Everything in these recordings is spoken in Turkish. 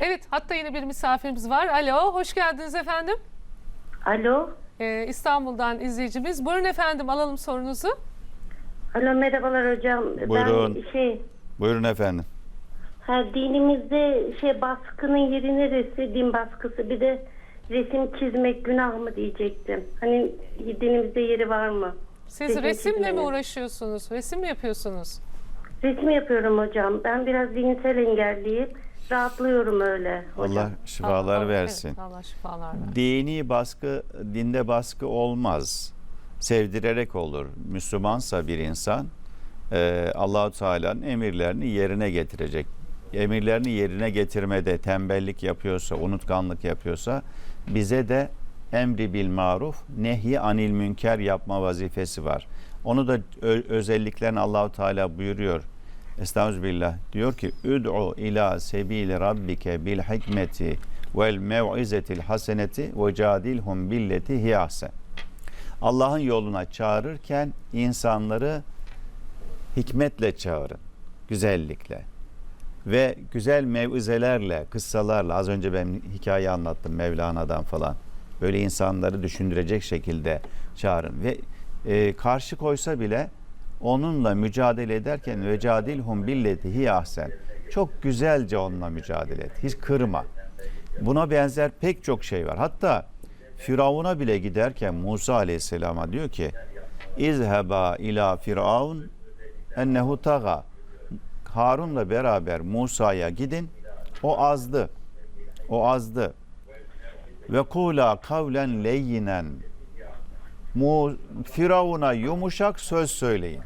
Evet hatta yine bir misafirimiz var. Alo hoş geldiniz efendim. Alo. Ee, İstanbul'dan izleyicimiz. Buyurun efendim alalım sorunuzu. Alo merhabalar hocam. Buyurun. Ben şey Buyurun efendim. ha, dinimizde şey baskının yeri neresi? Din baskısı. Bir de resim çizmek günah mı diyecektim. Hani dinimizde yeri var mı? Siz Resim resimle mi çizmenin. uğraşıyorsunuz? Resim mi yapıyorsunuz? Resim yapıyorum hocam. Ben biraz zihinsel engelliyim. Rahatlıyorum öyle hocam. Allah şifalar Allah- versin. Evet, Allah şifalar versin. Dini baskı, dinde baskı olmaz. Sevdirerek olur. Müslümansa bir insan e, Allahu Teala'nın emirlerini yerine getirecek. Emirlerini yerine getirmede tembellik yapıyorsa, unutkanlık yapıyorsa bize de emri bil maruf, nehi anil münker yapma vazifesi var. Onu da özelliklerini Allahu Teala buyuruyor. Estağfirullah. Diyor ki: "Üd'u ila sebili rabbike bil hikmeti vel mev'izetil haseneti ve cadilhum billeti hiye ahsen." Allah'ın yoluna çağırırken insanları hikmetle çağırın, güzellikle ve güzel mev'izelerle, kıssalarla. Az önce ben hikaye anlattım Mevlana'dan falan. Böyle insanları düşündürecek şekilde çağırın ve e, karşı koysa bile onunla mücadele ederken ve cadilhum billeti hi ahsen. Çok güzelce onunla mücadele et. Hiç kırma. Buna benzer pek çok şey var. Hatta Firavun'a bile giderken Musa Aleyhisselam'a diyor ki İzheba ila firavun ennehu taga Harun'la beraber Musa'ya gidin. O azdı. O azdı. Ve kula kavlen leyyinen Firavun'a yumuşak söz söyleyin.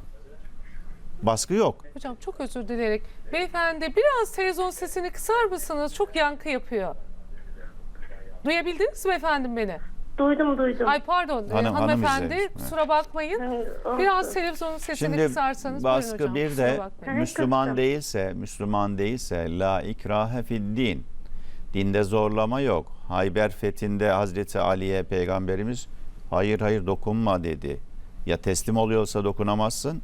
Baskı yok. Hocam çok özür dileyerek. Beyefendi biraz televizyon sesini kısar mısınız? Çok yankı yapıyor. Duyabildiniz mi efendim beni? Duydum duydum. Ay pardon e, Hanım- hanım hanımefendi izlemiş. kusura bakmayın. Biraz olsun. televizyonun sesini Şimdi kısarsanız buyurun baskı hocam. bir kusura de bakmayın. Müslüman kıstım. değilse, Müslüman değilse la ikrahe fid din. Dinde zorlama yok. Hayber fethinde Hazreti Ali'ye peygamberimiz hayır hayır dokunma dedi. Ya teslim oluyorsa dokunamazsın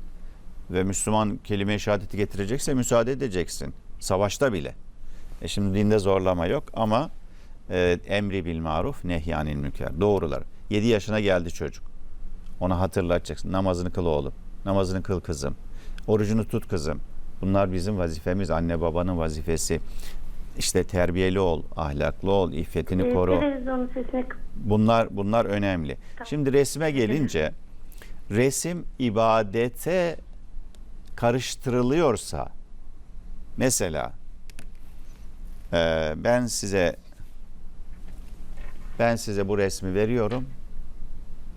ve Müslüman kelime-i şehadeti getirecekse müsaade edeceksin. Savaşta bile. E şimdi dinde zorlama yok ama e, emri bil maruf nehyanil münker. Doğrular. 7 yaşına geldi çocuk. Ona hatırlatacaksın. Namazını kıl oğlum. Namazını kıl kızım. Orucunu tut kızım. Bunlar bizim vazifemiz. Anne babanın vazifesi. İşte terbiyeli ol, ahlaklı ol, iffetini koru. Bunlar bunlar önemli. Şimdi resme gelince resim ibadete karıştırılıyorsa mesela e, ben size ben size bu resmi veriyorum.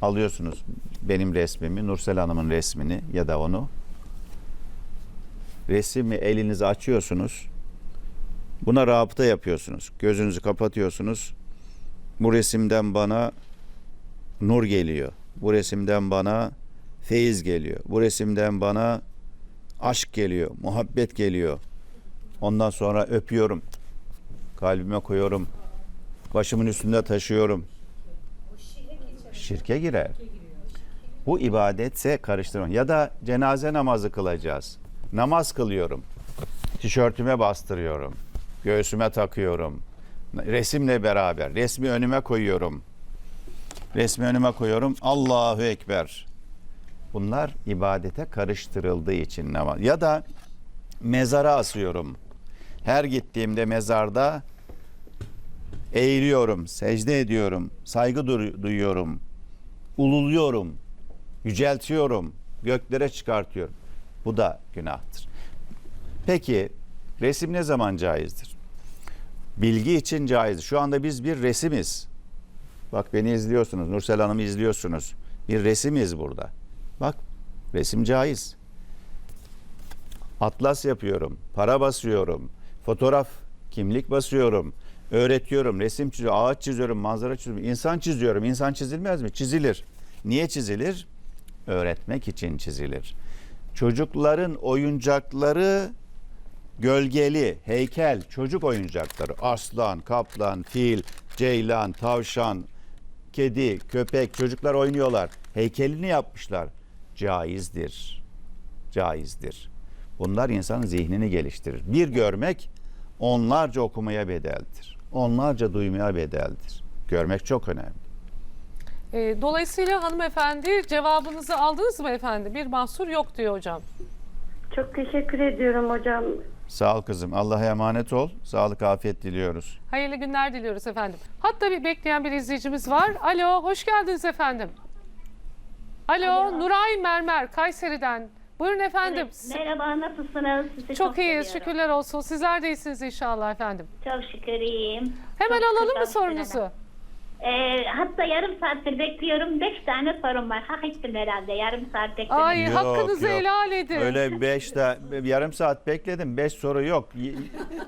Alıyorsunuz benim resmimi, Nursel Hanım'ın resmini ya da onu. Resmi elinizi açıyorsunuz. Buna rabıta yapıyorsunuz. Gözünüzü kapatıyorsunuz. Bu resimden bana nur geliyor. Bu resimden bana feyiz geliyor. Bu resimden bana aşk geliyor, muhabbet geliyor. Ondan sonra öpüyorum. Kalbime koyuyorum. Başımın üstünde taşıyorum. Şirke girer. Bu ibadetse karıştırma. Ya da cenaze namazı kılacağız. Namaz kılıyorum. Tişörtüme bastırıyorum. Göğsüme takıyorum. Resimle beraber. Resmi önüme koyuyorum. Resmi önüme koyuyorum. Allahu Ekber. Bunlar ibadete karıştırıldığı için namaz. Ya da mezara asıyorum. Her gittiğimde mezarda eğiliyorum, secde ediyorum, saygı du- duyuyorum, ululuyorum, yüceltiyorum, göklere çıkartıyorum. Bu da günahtır. Peki resim ne zaman caizdir? Bilgi için caiz. Şu anda biz bir resimiz. Bak beni izliyorsunuz, Nursel Hanım'ı izliyorsunuz. Bir resimiz burada. Bak resim caiz. Atlas yapıyorum, para basıyorum, fotoğraf, kimlik basıyorum, öğretiyorum, resim çiziyorum, ağaç çiziyorum, manzara çiziyorum, insan çiziyorum. İnsan çizilmez mi? Çizilir. Niye çizilir? Öğretmek için çizilir. Çocukların oyuncakları gölgeli, heykel, çocuk oyuncakları. Aslan, kaplan, fil, ceylan, tavşan, kedi, köpek, çocuklar oynuyorlar. Heykelini yapmışlar. Caizdir. Caizdir. Bunlar insanın zihnini geliştirir. Bir görmek onlarca okumaya bedeldir. Onlarca duymaya bedeldir. Görmek çok önemli. Ee, dolayısıyla hanımefendi cevabınızı aldınız mı efendim? Bir mahsur yok diyor hocam. Çok teşekkür ediyorum hocam. Sağ ol kızım. Allah'a emanet ol. Sağlık, afiyet diliyoruz. Hayırlı günler diliyoruz efendim. Hatta bir bekleyen bir izleyicimiz var. Alo, hoş geldiniz efendim. Alo, Nuray Mermer, Kayseri'den. Buyurun efendim. Merhaba, nasılsınız? Sizi Çok iyiyiz, seviyorum. şükürler olsun. Sizler de iyisiniz inşallah efendim. Çok şükür iyiyim. Hemen Çok alalım mı çok sorunuzu? Ee, hatta yarım saattir bekliyorum. Beş tane sorum var. Hak ettim herhalde. Yarım saat bekledim. Ay Yok, hakkınızı yok. helal edin. Öyle beş de yarım saat bekledim. Beş soru yok.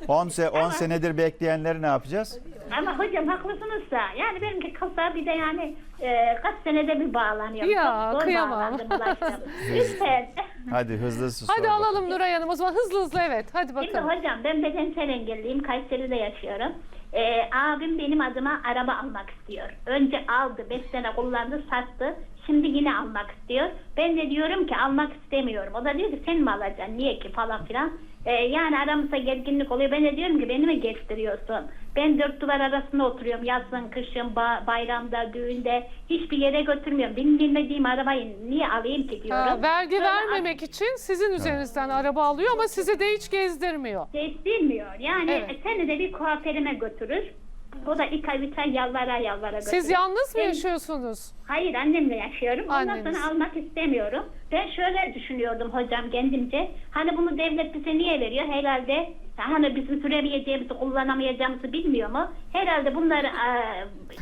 10 se 10 senedir bekleyenleri ne yapacağız? Ama hocam haklısınız da. Yani benimki kısa bir de yani e, kaç senede bir bağlanıyor. Ya, Çok zor kıyamam. bağlandım, ulaştım. Hadi hızlı sor. Hadi bakalım. alalım Nuray Hanım. O zaman hızlı hızlı evet. Hadi Şimdi bakalım. hocam ben bedensel engelliyim. Kayseri'de yaşıyorum. Ee, abim benim adıma araba almak istiyor. Önce aldı, 5 sene kullandı, sattı. Şimdi yine almak istiyor. Ben de diyorum ki almak istemiyorum. O da diyor ki sen mi alacaksın, niye ki falan filan. Ee, yani aramızda gerginlik oluyor. Ben de diyorum ki beni mi gezdiriyorsun? Ben dört duvar arasında oturuyorum. Yazın, kışın, ba- bayramda, düğünde. Hiçbir yere götürmüyorum. Benim bilmediğim arabayı niye alayım ki diyorum. Ha, vergi Sonra vermemek için sizin üzerinizden araba alıyor ama sizi de hiç gezdirmiyor. Değiştirmiyor. Yani Evet. seni de bir kuaförüme götürür. O da ilk ay ay yalvara yalvara götürür. Siz yalnız mı Ben- yaşıyorsunuz? Hayır annemle yaşıyorum. Ondan Anneniz. sonra almak istemiyorum. Ben şöyle düşünüyordum hocam kendimce. Hani bunu devlet bize niye veriyor? Herhalde hani bizim süremeyeceğimizi kullanamayacağımızı bilmiyor mu? Herhalde bunları e,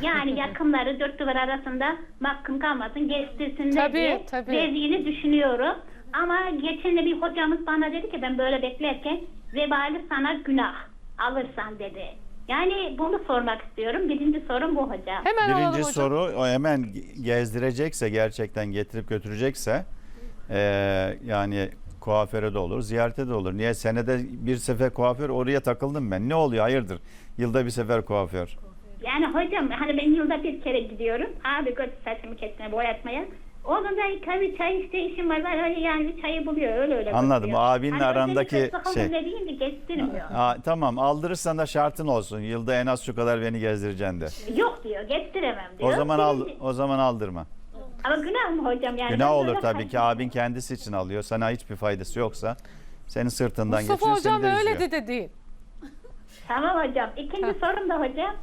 yani yakınları dört duvar arasında mahkum kalmasın geçtirsinler Tabii, diye tabii. verdiğini düşünüyorum. Ama geçen de bir hocamız bana dedi ki ben böyle beklerken vebali sana günah alırsan dedi. Yani bunu sormak istiyorum. Birinci sorum bu hocam. Hemen alalım Birinci hocam. soru o hemen gezdirecekse gerçekten getirip götürecekse eee, yani kuaföre de olur, ziyarete de olur. Niye senede bir sefer kuaför oraya takıldım ben. Ne oluyor? Hayırdır? Yılda bir sefer kuaför. Yani hocam hani ben yılda bir kere gidiyorum. Abi göz saçımı kesmeye boyatmaya. Onun da tabii çay işte işim var. Ben öyle yani bir çayı buluyor öyle öyle. Anladım. götürüyor. Abinle hani arandaki şey. öyle deyince kestirmiyor. Aa, tamam aldırırsan da şartın olsun. Yılda en az şu kadar beni gezdireceksin de. Yok diyor kestiremem diyor. O zaman al o zaman aldırma. Ama günah mı hocam yani? Günah Ben olur tabii ki. Abin kendisi için alıyor. Sana hiçbir faydası yoksa senin sırtından Mustafa geçiyor seni hocam de öyle üzüyor. de değil. Tamam hocam. İkinci sorum da hocam.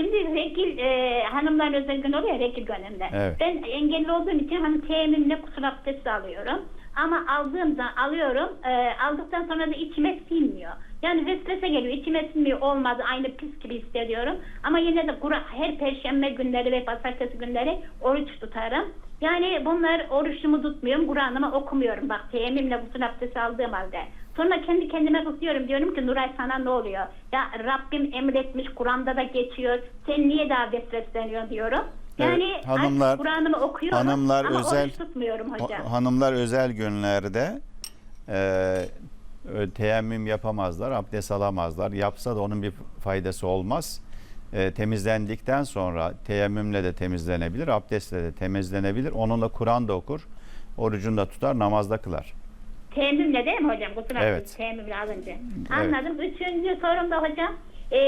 Şimdi rekil e, hanımların özel gün oluyor ya rekil döneminde. Evet. Ben engelli olduğum için hani teyemmümle kusur abdesti alıyorum. Ama aldığım zaman alıyorum. e, aldıktan sonra da içime sinmiyor. Yani vesvese geliyor. içime sinmiyor. Olmadı. Aynı pis gibi hissediyorum. Ama yine de Kur'an her perşembe günleri ve pazartesi günleri oruç tutarım. Yani bunlar oruçlumu tutmuyorum. Kur'an'ımı okumuyorum. Bak teyemmümle kusur abdesti aldığım halde. Sonra kendi kendime kızıyorum. Diyorum ki Nuray sana ne oluyor? Ya Rabbim emretmiş. Kur'an'da da geçiyor. Sen niye daha vesveseleniyorsun diyorum. Yani Evet, hanımlar- Kur'an'ımı okuyorum hanımlar ama özel- tutmuyorum hocam. Ha- Hanımlar özel günlerde e, teyemmüm yapamazlar, abdest alamazlar. Yapsa da onun bir faydası olmaz. E, temizlendikten sonra teyemmümle de temizlenebilir, abdestle de temizlenebilir. Onunla Kur'an da okur, orucunu da tutar, namazda kılar. Teyemmümle değil mi hocam? Kusura Evet. evet. teyemmümle alınca. Anladım. Üçüncü sorum da hocam. E,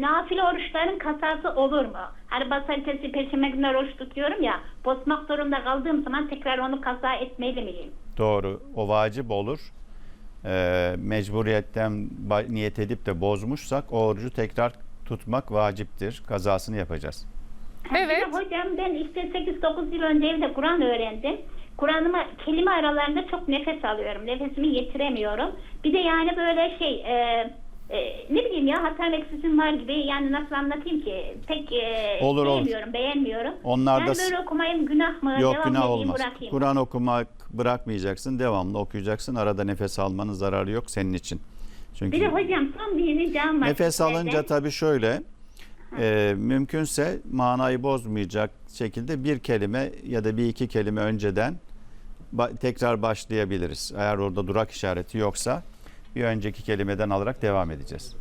nafile oruçların kasası olur mu? Hani pazartesi, perşembe günler oruç tutuyorum ya. Bozmak zorunda kaldığım zaman tekrar onu kaza etmeli miyim? Doğru, o vacip olur. E, mecburiyetten niyet edip de bozmuşsak o orucu tekrar tutmak vaciptir. Kazasını yapacağız. Evet. hocam ben işte 8-9 yıl önce evde Kur'an öğrendim. Kur'an'ıma kelime aralarında çok nefes alıyorum. Nefesimi yetiremiyorum. Bir de yani böyle şey e, e, ne bileyim ya hata eksizim var gibi yani nasıl anlatayım ki pek e, Olur, olur. sevmiyorum, beğenmiyorum. Onlar yani da- böyle okumayım günah mı? Yok Devam günah olmaz. bırakayım. Kur'an okumak bırakmayacaksın. Devamlı okuyacaksın. Arada nefes almanın zararı yok senin için. Çünkü Bir de hocam son bir ricam var. nefes alınca tabii şöyle e, mümkünse manayı bozmayacak şekilde bir kelime ya da bir iki kelime önceden tekrar başlayabiliriz. Eğer orada durak işareti yoksa bir önceki kelimeden alarak devam edeceğiz.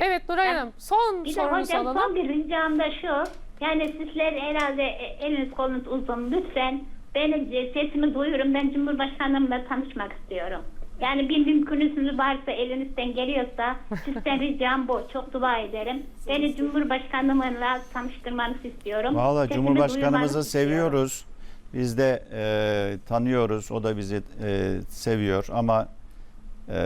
Evet Nuray Hanım son Bir sorunuzu hocam alalım. son bir ricam da şu. Yani sizler herhalde eliniz kolunuz uzun. Lütfen beni e, sesimi duyurun. Ben Cumhurbaşkanımla tanışmak istiyorum. Yani bir mümkünüzünüz varsa elinizden geliyorsa sizden ricam bu. Çok dua ederim. Beni Cumhurbaşkanımla tanıştırmanızı istiyorum. Valla Cumhurbaşkanımızı duyurmanızı istiyorum. Biz de e, tanıyoruz. O da bizi e, seviyor ama e,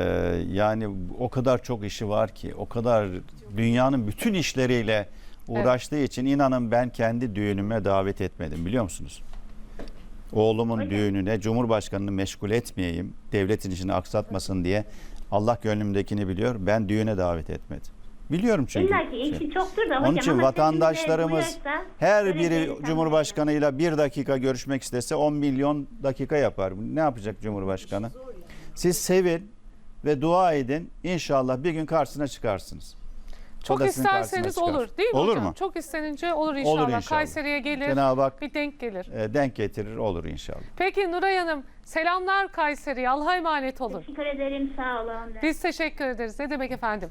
yani o kadar çok işi var ki, o kadar dünyanın bütün işleriyle uğraştığı için inanın ben kendi düğünüme davet etmedim biliyor musunuz? Oğlumun Öyle. düğününe Cumhurbaşkanını meşgul etmeyeyim, devletin işini aksatmasın diye Allah gönlümdekini biliyor. Ben düğüne davet etmedim. Biliyorum çünkü. İlla ki işi çoktur da hocam. Onun için ama vatandaşlarımız her biri bir Cumhurbaşkanıyla bir dakika görüşmek istese 10 milyon dakika yapar. Ne yapacak Cumhurbaşkanı? Siz sevin ve dua edin. İnşallah bir gün karşısına çıkarsınız. Çok O da sizin isterseniz karşısına çıkar. olur değil mi Olur hocam? mu? Çok istenince olur inşallah. inşallah. Kayseri'ye gelir. Cenab-ı Hak Bir denk gelir. e, denk getirir olur inşallah. Peki Nuray Hanım selamlar Kayseri'ye. Allah'a emanet olun. Teşekkür ederim sağ olun. Biz teşekkür ederiz. Ne demek efendim?